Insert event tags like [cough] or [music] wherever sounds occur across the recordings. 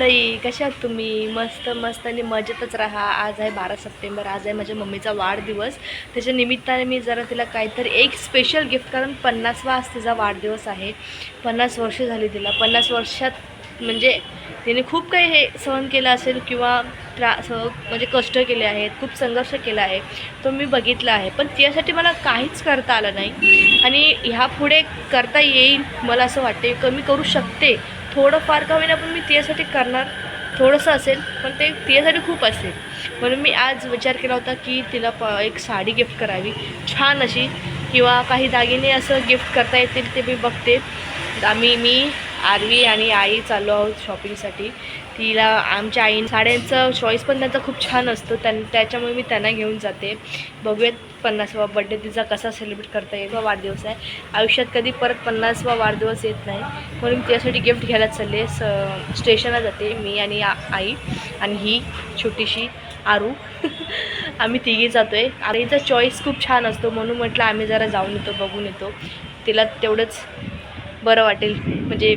मंडळी कशा आहात तुम्ही? मस्त मस्त आणि मजेतच राहा. आज आहे बारा सप्टेंबर आज आहे माझ्या मम्मीचा वाढदिवस. त्याच्या निमित्ताने मी जरा तिला काहीतरी एक स्पेशल गिफ्ट कारण पन्नासवा आज तिचा वाढदिवस आहे. पन्नास वर्ष झाली तिला. पन्नास वर्षात म्हणजे तिने खूप काही हे सहन केलं असेल किंवा त्रा म्हणजे कष्ट केले आहेत खूप संघर्ष केला आहे तो मी बघितला आहे. पण त्यासाठी मला काहीच करता आलं नाही. आणि ह्यापुढे करता येईल मला असं वाटते कमी करू शकते. थोडंफार का होईना पण मी त्यासाठी करणार. थोडंसं असेल पण ते तिच्यासाठी खूप असेल. म्हणून मी आज विचार केला होता की तिला प एक साडी गिफ्ट करावी. छान अशी. किंवा काही दागिने असं गिफ्ट करता येतील ते मी बघते. आम्ही मी आरवी आणि आई चाललो आहोत शॉपिंगसाठी तिला आमच्या आईन साड्यांचं चॉईस पण त्यांचा खूप छान असतो. त्यां त्याच्यामुळे मी त्यांना घेऊन जाते. बघूयात पन्नासवा बड्डे तिचा कसा सेलिब्रेट करता येईल. वा वाढदिवस आहे. आयुष्यात कधी परत पन्नासवा वाढदिवस येत नाही. म्हणून त्यासाठी गिफ्ट घ्यायला चालले स स्टेशनला जाते मी आणि आ- आई आणि ही छोटीशी आरू. [laughs] आम्ही तिघी जातो आहे आईचा चॉईस खूप छान असतो. म्हणून म्हटलं आम्ही जरा जाऊन येतो बघून येतो. तिला तेवढंच बरं वाटेल. म्हणजे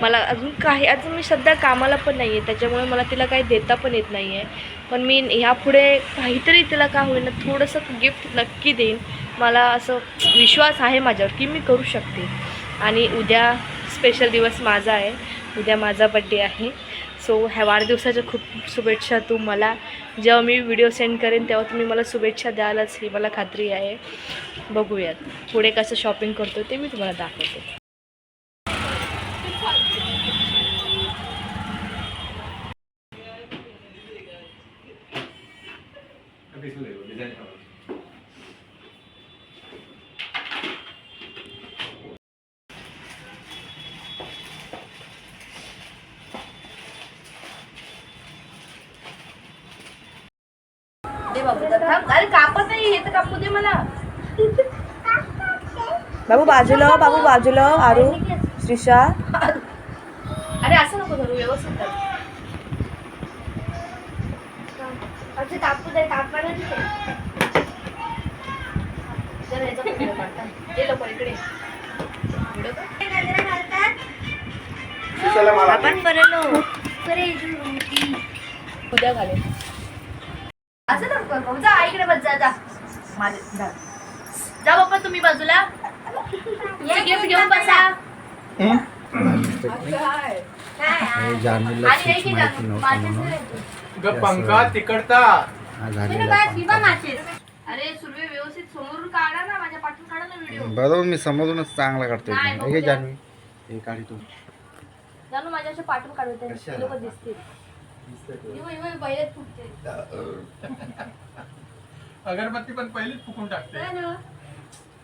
मला अजून काही अजून मी सध्या कामाला पण नाही आहे त्याच्यामुळे मला तिला काही देता पण येत नाही आहे पण मी ह्यापुढे काहीतरी तिला का होईना थोडंसं गिफ्ट नक्की देईन. मला असं विश्वास आहे माझ्यावर की मी करू शकते. आणि उद्या स्पेशल दिवस माझा आहे. उद्या माझा बड्डे आहे. सो ह्या वाढदिवसाच्या खूप शुभेच्छा तू मला. जेव्हा मी व्हिडिओ सेंड करेन तेव्हा तुम्ही मला शुभेच्छा द्यालच. ही मला खात्री आहे. बघूयात. पुढे कसं शॉपिंग करतो ते मी तुम्हाला दाखवते. दे बाबू थांब अरे कापत नाही हे तर कापू दे मला. बाबू बाजूला हो, बाबू बाजूला हो, आरू श्रीषा. अरे असं नको धरू व्यवस्थित धर. अच्छा कापू दे कापायला दे. जरा याचा photo करू. जा आईकडे बस जा जा. माझे जा. जा बाप्पा तुम्ही बाजूला. गिफ्ट घेऊन बसा. जान्हवीला आणि हे चीज की माहिती जाणू, नव्हतं माचीस म्हणून. नाही. ग पंखा तिकडता हा. अरे सुरवे व्यवस्थित समोरून काढा ना माझ्या पाठून काढा ना व्हिडिओ बरोबर मी समोरूनच चांगला काढतोय नाही, हे बघू घे द्या. जान्हवी. हे काढी तू जाणू माझ्या अशा पाठून काढवते? लोक दिसतील. इव, इव, बैलात फुटते. [laughs] अगरबत्ती पण पहिलीच फुकून टाकते.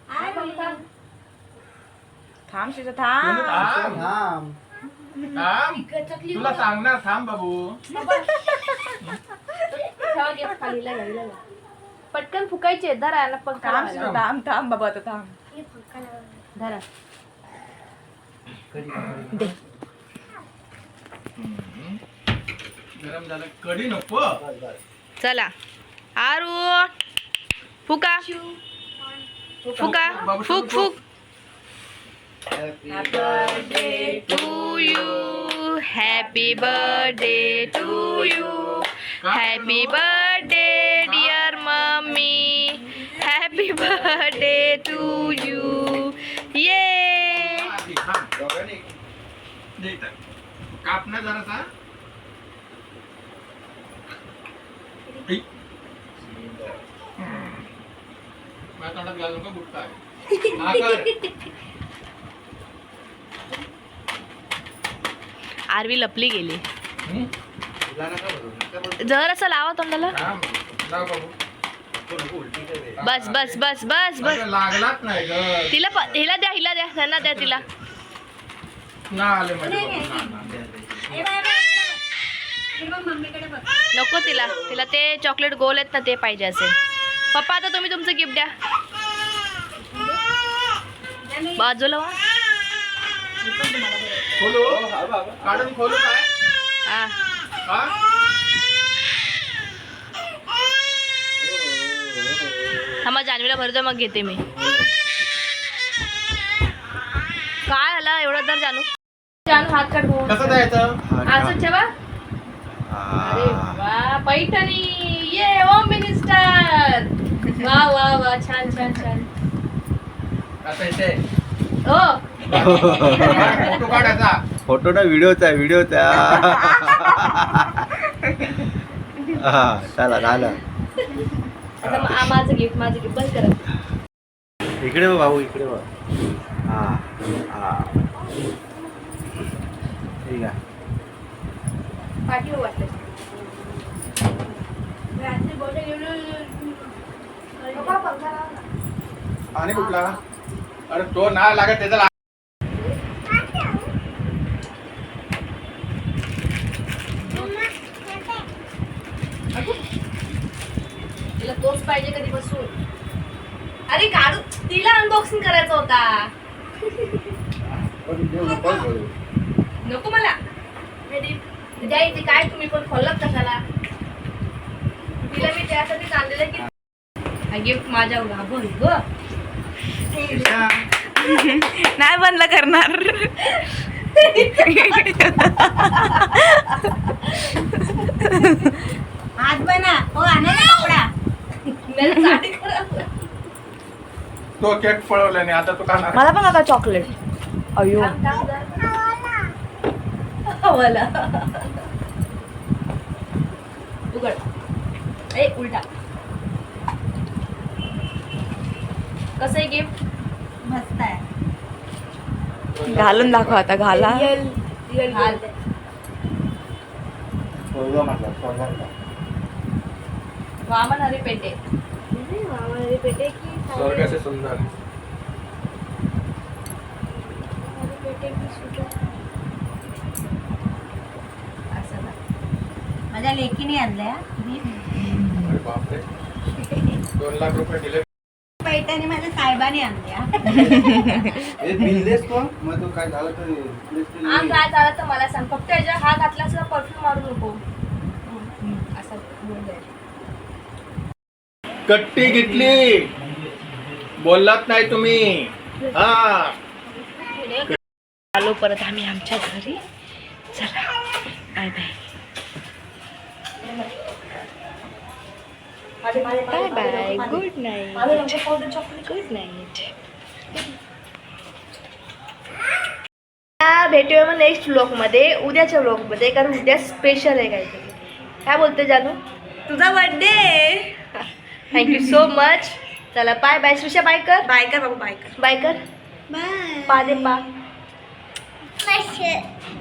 हा. थांब श्रीषा थांब थांब, थांब. थांब. तुला सांगणार थांब बाबू. पटकन फुकायचे धरा ना पंखा थांब लावायला. श्रीषा थांब थांब बाबा आता थांब. धरा. गरम झालं. कडी नको. चला. आरू. फुका. फुका. फुक फुक. To you happy birthday to you happy birthday dear mummy happy birthday to you ये आधी, थांब. दे इथं. काप ना जरासा. ऐ. माझ्या तोंडात घालू नका बुटका आहे. [laughs] हा कर. आरवी लपली गेली हं? जर असं लावा तोंडाला थांब. लाव बाबू. बस बस बस बस बस अगं, लागलाच नाही ग तिला प- हिला द्या हिला द्या त्यांना द्या तिला ना आले माझे बाबू. ना, ना. नको तिला. तिला ते चॉकलेट गोल आहेत ना ते पाहिजे असेल. पप्पा आता तुम्ही तुमचं गिफ्ट द्या. बाजूला व्हा. खोलू. काढून खोलू काय? हा. हा? थांबा जान्हवीला भरतो मग घेते मी. काय आला एवढं तर जानू. जानू हात काढ कसं द्यायचं असं ठेवा. पैठणी. ये होम मिनिस्टर वा वा वा छान छान छान. हो. फोटो काढायचा. फोटो ना व्हिडिओचा व्हिडिओचा. हा चला झालं. आता मा- माझं गिफ्ट माझं गिफ्ट बंद करा. इकडे बघ भाऊ इकडे बघ. हा हा. ठीक आहे. पाठीवर वाटलं. आणि कुठला? अरे तो नाही लागत त्याचा लाग- तिला तोच पाहिजे कधी बसून अरे काढू तिला अनबॉक्सिंग करायचा होता. नको मला. काय तुम्ही पण खोलत कशाला? तिला मी त्यासाठी आणलेलं की हा गिफ्ट माझ्या ग. [laughs] नाही बंद करणार. हात बना. हो आणा ना कपडा. मला खराब तो केक पळवला नाही आता तो खाणार. मला पण आता चॉकलेट अयो. थांब, थांब जरा. मला उघड. ए उलटा. कसं आहे गिफ्ट मस्त आहे. घालून दाखव आता घाला. म्हटलं. वामन हरी पेटे वामन हरी पेटे की स्वर्ग असे सुंदर. असं ना. माझ्या लेकीने आणल्या अरे बापरे. दोन लाख रुपये दिले. पैठणी माझ्या साहेबाने आणल्या हे. बिनलेस तो? मग तो काय झालं तर बिनलेस ते हा नाही. काय झालं तर मला सांग. फक्त याच्या हा घातला परफ्यूम मारू नको. असं. कट्टी घेतली. बोललात नाही तुम्ही. हा. आलो परत आम्ही आमच्या घरी. चला. Bye bye. Bye bye. Good night good night भेटूया मग नेक्स्ट ब्लॉगमध्ये उद्याच्या ब्लॉगमध्ये कारण उद्या स्पेशल आहे काहीतरी. काय बोलते जानू? तुझा birthday thank you so much चला बाय बाय श्रीषा बाय कर. बाय कर बाबू बाय कर. बाय कर. बाय पा. दे पा बाय